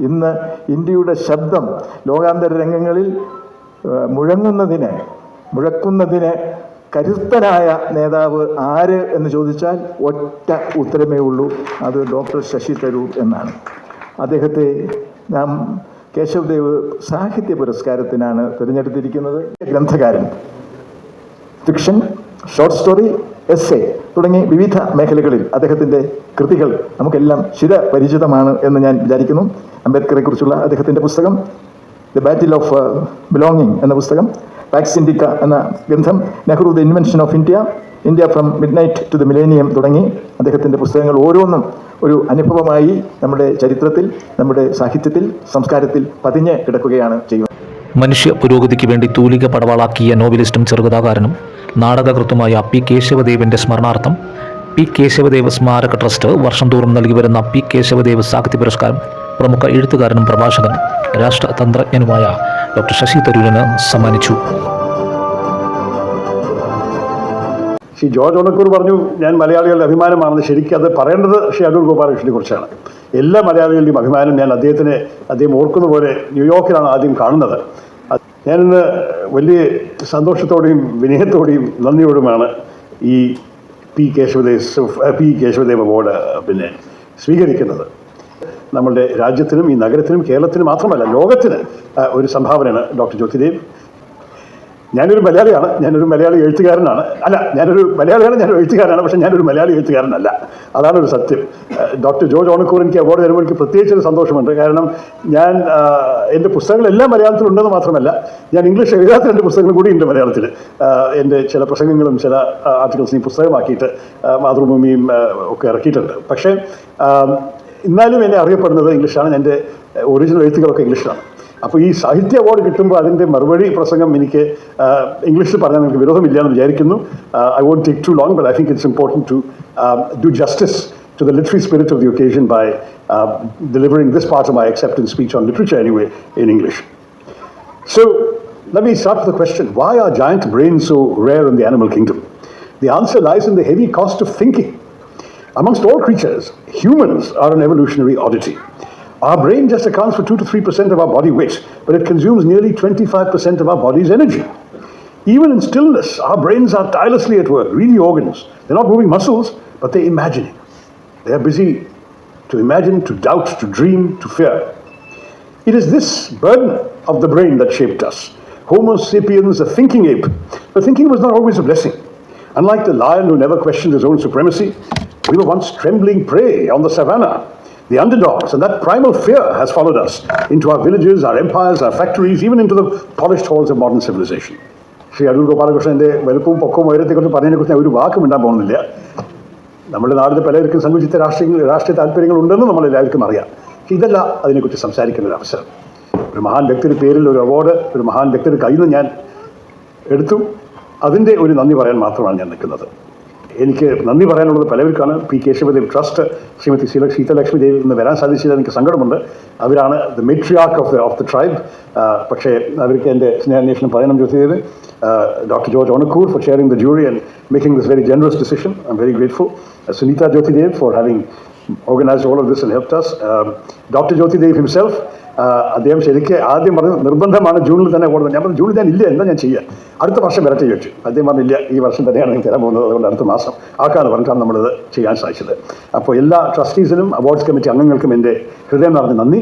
ഇന്ന് ഇന്ത്യയുടെ ശബ്ദം ലോകാന്തര രംഗങ്ങളിൽ മുഴങ്ങുന്നതിന് മുഴക്കുന്നതിന് കരുത്തനായ നേതാവ് ആര് എന്ന് ചോദിച്ചാൽ ഒറ്റ ഉത്തരമേ ഉള്ളൂ. അത് ഡോക്ടർ ശശി തരൂർ എന്നാണ്. അദ്ദേഹത്തെ നാം കേശവദേവ് സാഹിത്യ പുരസ്കാരത്തിനാണ് തിരഞ്ഞെടുത്തിരിക്കുന്നത്. ഗ്രന്ഥകാരൻ. Fiction short story S A തുടങ്ങി വിവിധ മേഖലകളിൽ അദ്ദേഹത്തിന്റെ കൃതികൾ നമുക്കെല്ലാം ചിരപരിചിതമാണ് എന്ന് ഞാൻ വിചാരിക്കുന്നു. അംബേദ്കറെ കുറിച്ചുള്ള അദ്ദേഹത്തിന്റെ പുസ്തകം ദ ബാറ്റിൽ ഓഫ് ബിലോങ്ങിങ് എന്ന പുസ്തകം പാക്സ് ഡിക്ക എന്ന ഗ്രന്ഥം Nehru the invention of India India from midnight to the millennium തുടങ്ങി അദ്ദേഹത്തിന്റെ പുസ്തകങ്ങൾ ഓരോന്നും ഒരു അനുഭവമായി നമ്മുടെ ചരിത്രത്തിൽ നമ്മുടെ സാഹിത്യത്തിൽ സംസ്കാരത്തിൽ പതിഞ്ഞ് കിടക്കുകയാണ് ചെയ്യുന്നത്. മനുഷ്യ പുരോഗതിക്ക് വേണ്ടി തൂലിക പടവാളാക്കിയ നോവലിസ്റ്റും ചെറുകഥാകാരനും നാടകകൃത്തുമായ പി കേശവദേവിന്റെ സ്മരണാർത്ഥം പി കേശവദേവ് സ്മാരക ട്രസ്റ്റ് വർഷം തോറും നൽകി വരുന്ന പി കേശവദേവ് സാഹിത്യ പുരസ്കാരം പ്രമുഖ എഴുത്തുകാരനും പ്രഭാഷകനും രാഷ്ട്രതന്ത്രജ്ഞനുമായ ഡോക്ടർ ശശി തരൂരിന് സമ്മാനിച്ചു. ജോർജ് ഓണക്കൂർ പറഞ്ഞു ഞാൻ മലയാളികളുടെ അഭിമാനമാണെന്ന് ശരിക്കും അത് പറയേണ്ടത് ശ്രീ അടൂർ ഗോപാലകൃഷ്ണനെ കുറിച്ചാണ്. എല്ലാ മലയാളികളുടെയും അഭിമാനം ഞാൻ അദ്ദേഹത്തിനെ അദ്ദേഹം ഓർക്കുന്ന പോലെ ന്യൂയോർക്കിലാണ് ആദ്യം കാണുന്നത്. ഞാനിന്ന് വലിയ സന്തോഷത്തോടെയും വിനയത്തോടെയും നന്ദിയോടുമാണ് ഈ P Kesavadev P Kesavadev award പിന്നെ സ്വീകരിക്കുന്നത്. നമ്മളുടെ രാജ്യത്തിനും ഈ നഗരത്തിനും കേരളത്തിനും മാത്രമല്ല ലോകത്തിന് ഒരു സംഭാവനയാണ് ഡോക്ടർ ജ്യോതിദേവ്. ഞാനൊരു മലയാളിയാണ് ഞാനൊരു മലയാളി എഴുത്തുകാരനാണ്. അല്ല ഞാനൊരു മലയാളിയാണ് ഞാൻ എഴുത്തുകാരനാണ് പക്ഷേ ഞാനൊരു മലയാളി എഴുത്തുകാരനല്ല. അതാണ് ഒരു സത്യം ഡോക്ടർ ജോർജ് ഓണക്കൂർ എനിക്ക് അവാർഡ് തരുമ്പോൾ എനിക്ക് പ്രത്യേകിച്ചൊരു സന്തോഷമുണ്ട്. കാരണം ഞാൻ എന്റെ പുസ്തകങ്ങളെല്ലാം മലയാളത്തിലുണ്ടെന്ന് മാത്രമല്ല ഞാൻ ഇംഗ്ലീഷ് എഴുതാത്ത രണ്ട് പുസ്തകങ്ങളും കൂടി ഉണ്ട് മലയാളത്തിൽ എന്റെ ചില പ്രസംഗങ്ങളും ചില ആർട്ടിക്കിൾസും പുസ്തകമാക്കിയിട്ട് മാതൃഭൂമിയും ഒക്കെ ഇറക്കിയിട്ടുണ്ട്. പക്ഷേ എന്നാലും എന്നെ അറിയപ്പെടുന്നത് ഇംഗ്ലീഷാണ്. എന്റെ ഒറിജിനൽ എഴുത്തുകളൊക്കെ ഇംഗ്ലീഷിലാണ്. അപ്പോൾ ഈ സാഹിത്യ അവാർഡ് കിട്ടുമ്പോൾ അതിൻ്റെ മറുപടി പ്രസംഗം എനിക്ക് ആ, ഇംഗ്ലീഷിൽ പറഞ്ഞാൽ എനിക്ക് വിരോധമില്ല എന്ന് വിചാരിക്കുന്നു I won't take too long but I think it's important to do justice to the literary spirit of the occasion by uh, delivering this part of my acceptance speech on literature anyway in English. So let me start with the question why are giant brains so rare in the animal kingdom? The answer lies in the heavy cost of thinking. Amongst all creatures, humans are an evolutionary oddity. Our brain just accounts for 2 to 3% of our body weight, but it consumes nearly 25% of our body's energy. Even in stillness, our brains are tirelessly at work, really organs. They're not moving muscles, but they're imagining. They are busy to imagine, to doubt, to dream, to fear. It is this burden of the brain that shaped us. Homo sapiens, a thinking ape. But thinking was not always a blessing. Unlike the lion who never questioned his own supremacy, we were once trembling prey on the savannah, the underdogs, and that primal fear has followed us into our villages, our empires, our factories, even into the polished halls of modern civilization. Shri Adoor ഗോപാലകൃഷ്ണന്റെ വലുപ്പവും പൊക്കവും ഉയരത്തെക്കുറിച്ച് പറഞ്ഞതിനെക്കുറിച്ച് ഞാൻ ഒരു വാക്കും ഉണ്ടാൻ പോകുന്നില്ല. നമ്മുടെ നാട്ടിൽ പലർക്കും സങ്കുചിത രാഷ്ട്രീയ രാഷ്ട്രീയ നമ്മൾ എല്ലാവർക്കും അറിയാം. പക്ഷെ ഇതല്ല അതിനെക്കുറിച്ച് സംസാരിക്കുന്ന ഒരു അവസരം. ഒരു മഹാൻ വ്യക്തിയുടെ പേരിൽ ഒരു അവാർഡ് ഒരു മഹാൻ വ്യക്തിയുടെ കയ്യിൽ നിന്ന് ഞാൻ എടുത്തു. അതിന്റെ ഒരു നന്ദി പറയാൻ മാത്രമാണ് ഞാൻ നിൽക്കുന്നത്. എനിക്ക് നന്ദി പറയാനുള്ളത് പലവർക്കാണ് പി കേശവദേവ് ട്രസ്റ്റ് ശ്രീമതി ശീല ശീതലക്ഷ്മി ദേവ് ഇന്ന് വരാൻ സാധിച്ചില്ല എനിക്ക് സങ്കടമുണ്ട് അവരാണ് the matriarch of the of the tribe പക്ഷേ അവർക്ക് എൻ്റെ സ്നേഹാന്വേഷണം പറയണം Jyothidev doctor George Onakkoor for sharing the jury and making this very generous decision I am very grateful Suneetha Jyothidev for having organized all of this and helped us. Um, Dr. Jyoti Dev himself, uh, അദ്ദേഹം ശരിക്ക് ആദ്യം പറഞ്ഞു നിർബന്ധമാണ് ജൂണിൽ തന്നെ കൂടുതൽ. ഞാൻ പറഞ്ഞു ജൂണിൽ ഞാൻ ഇല്ല എന്താ ഞാൻ ചെയ്യുക അടുത്ത വർഷം വരട്ടെ ചോദിച്ചു. അദ്ദേഹം പറഞ്ഞില്ല ഈ വർഷം തന്നെയാണ് എനിക്ക് തരാൻ പോകുന്നത് അതുകൊണ്ട് അടുത്ത മാസം ആക്കാന്ന് പറഞ്ഞിട്ടാണ് നമ്മളിത് ചെയ്യാൻ സാധിച്ചത്. അപ്പോൾ എല്ലാ ട്രസ്റ്റീസിനും അവാർഡ്സ് കമ്മിറ്റി അംഗങ്ങൾക്കും എന്റെ ഹൃദയം നിറഞ്ഞ നന്ദി.